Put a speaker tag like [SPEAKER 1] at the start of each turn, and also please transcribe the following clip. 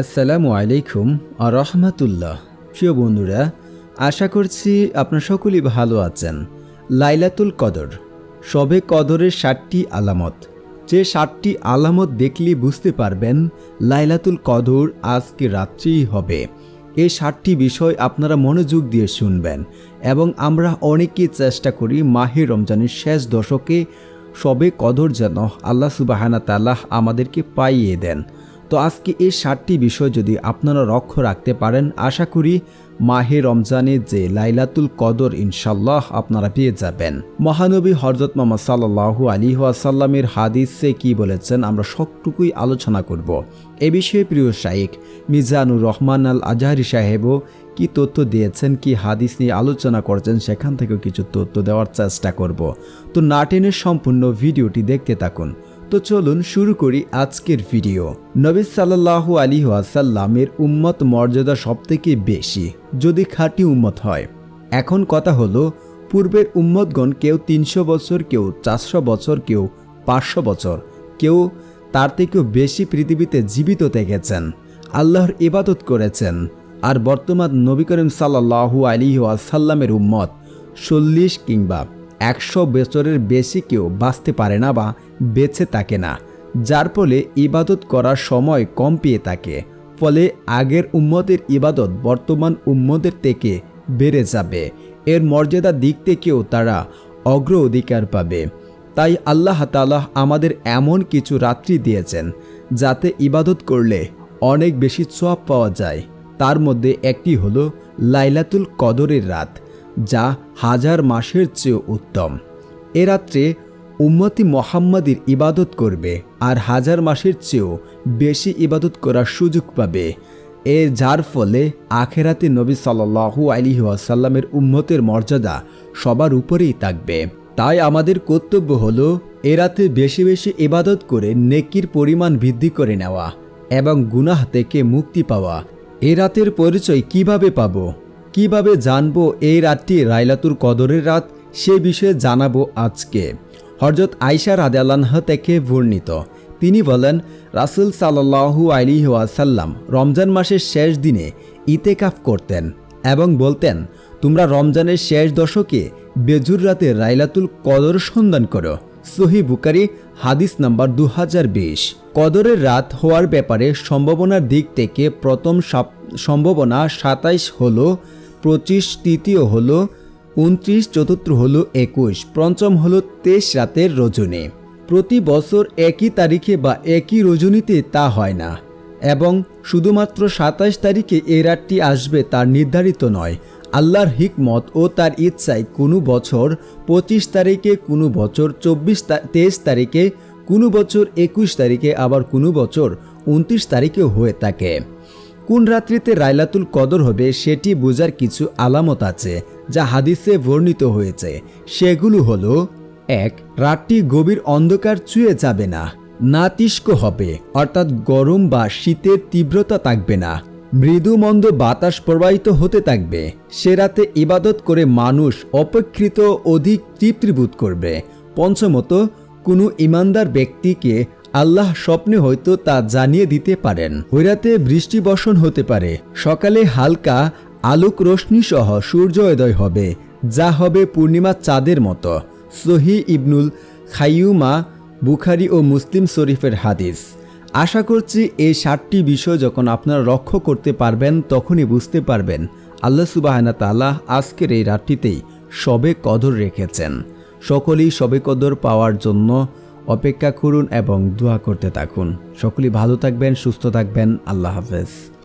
[SPEAKER 1] আসসালামু আলাইকুম আর রহমাতুল্লাহ। প্রিয় বন্ধুরা, আশা করছি আপনার সকলেই ভালো আছেন। লাইলাতুল কদর, সবে কদরের ষাটটি আলামত। যে সাতটি আলামত দেখলে বুঝতে পারবেন লাইলাতুল কদর আজকে রাত্রিই হবে। এই সাতটি বিষয় আপনারা মনোযোগ দিয়ে শুনবেন এবং আমরা অনেকেই চেষ্টা করি মাহে রমজানের শেষ দশকে সবে কদর যেন আল্লাহ সুবাহানা তাল্লাহ আমাদেরকে পাইয়ে দেন। তো আজকে এই সাতটি বিষয় যদি আপনারা লক্ষ্য রাখতে পারেন, আশা করি মাহে রমজানে যে লাইলাতুল কদর ইনশাল্লাহ আপনারা পেয়ে যাবেন। মহানবী হরজত মোহাম্মদ সাল্লাহু আলী ওয়াসাল্লামের হাদিসে কি বলেছেন আমরা সবটুকুই আলোচনা করব। এ বিষয়ে প্রিয় শাইক মিজানুর রহমান আল আজহারি সাহেবও কি তথ্য দিয়েছেন, কি হাদিস নিয়ে আলোচনা করছেন, সেখান থেকেও কিছু তথ্য দেওয়ার চেষ্টা করব। তো নাটেনের সম্পূর্ণ ভিডিওটি দেখতে থাকুন। তো চলুন শুরু করি আজকের ভিডিও। নবী সাল্লাহু আলী ওয়াসাল্লামের উম্মত মর্যাদা সবথেকে বেশি, যদি খাঁটি উম্মত হয়। এখন কথা হলো, পূর্বের উম্মতগণ কেউ তিনশো বছর, কেউ চারশো বছর, কেউ পাঁচশো বছর, কেউ তার থেকেও বেশি পৃথিবীতে জীবিত থেকেছেন, আল্লাহর ইবাদত করেছেন। আর বর্তমান নবী করিম সাল্লাহু আলী ওয়াসাল্লামের উম্মত চল্লিশ কিংবা একশো বছরের বেশি কেউ বাঁচতে পারে না বা বেঁচে থাকে না, যার ফলে ইবাদত করার সময় কম পেয়ে থাকে, ফলে আগের উম্মতের ইবাদত বর্তমান উম্মতের থেকে বেড়ে যাবে। এর মর্যাদা দিক থেকেও তারা অগ্র অধিকার পাবে। তাই আল্লাহ তালাহ আমাদের এমন কিছু রাত্রি দিয়েছেন, যাতে ইবাদত করলে অনেক বেশি সোয়াব পাওয়া যায়। তার মধ্যে একটি হলো লাইলাতুল কদরের রাত। যা হাজার মাসের চেয়েও উত্তম। এ রাত্রে উম্মতি মোহাম্মদের ইবাদত করবে আর হাজার মাসের চেয়েও বেশি ইবাদত করার সুযোগ পাবে। এ যার ফলে আখেরাতে নবী সাল্লাহু আলী ওয়াসাল্লামের উম্মতের মর্যাদা সবার উপরেই থাকবে। তাই আমাদের কর্তব্য হলো এ রাতে বেশি বেশি ইবাদত করে নেকির পরিমাণ বৃদ্ধি করে নেওয়া এবং গুনাহ থেকে মুক্তি পাওয়া। এ রাতের পরিচয় কীভাবে পাবো? কীভাবে জানব এই রাতটি রাইলাতুর কদরের রাত? সে বিষয়ে জানাব আজকে। হরজত আয়সা রাদাল্লাহ থেকে বর্ণিত। তিনি বলেন, রাসুল সাল্লাহু আলী ওয়াসাল্লাম রমজান মাসের শেষ দিনে ইতেকাফ করতেন এবং বলতেন, তোমরা রমজানের শেষ দশকে বেজুর রাতে রাইলাতুল কদর সন্ধান করো। সহি বুকারি হাদিস নাম্বার দু হাজার বিশ। কদরের রাত হওয়ার ব্যাপারে সম্ভাবনার দিক থেকে প্রথম সম্ভাবনা সাতাইশ হলো পঁচিশ তৃতীয় হলো, উনত্রিশ চতুর্থ হলো একুশ, পঞ্চম হলো তেইশ রাতের রজনী। প্রতি বছর একই তারিখে বা একই রজনীতে তা হয় না। এবং শুধুমাত্র সাতাশ তারিখে এ রাতটি আসবে তার নির্ধারিত নয়। আল্লাহর হিকমত ও তার ইচ্ছায় কোনো বছর পঁচিশ তারিখে, কোনো বছর চব্বিশ তেইশ তারিখে, কোনো বছর একুশ তারিখে, আবার কোনো বছর উনত্রিশ তারিখে হয়ে থাকে। কোন রাত্রিতে রাইলাতুল কদর হবে সেটি বোঝার কিছু আলামত আছে, যা হাদিসে বর্ণিত হয়েছে। সেগুলো হলো, এক, রাতটি গভীর অন্ধকার চুয়ে যাবে না নাতিষ্ক হবে, অর্থাৎ গরম বা শীতের তীব্রতা থাকবে না, মৃদু মন্দ বাতাস প্রবাহিত হতে থাকবে, সে রাতে ইবাদত করে মানুষ অপেক্ষিত অধিক তৃপ্তিবোধ করবে। পঞ্চমত, কোনো ইমানদার ব্যক্তিকে আল্লাহ স্বপ্নে হয়তো তা জানিয়ে দিতে পারেন। রাতে বৃষ্টি বর্ষণ হতে পারে। সকালে হালকা আলোক রশ্মি সহ সূর্যোদয় হবে, যা হবে পূর্ণিমা চাঁদের মতো। সহি ইবনুল খাইয়ুমা বুখারি ও মুসলিম শরীফের হাদিস। আশা করছি এই সাতটি বিষয় যখন আপনারা লক্ষ্য করতে পারবেন, তখনই বুঝতে পারবেন আল্লাহ সুবাহানা তাল্লাহ আজকের এই রাতটিতেই সবে কদর রেখেছেন। সকলেই সবে কদর পাওয়ার জন্য অপেক্ষা করুন এবং দোয়া করতে থাকুন। সকলেই ভালো থাকবেন সুস্থ থাকবেন। আল্লাহ হাফেজ।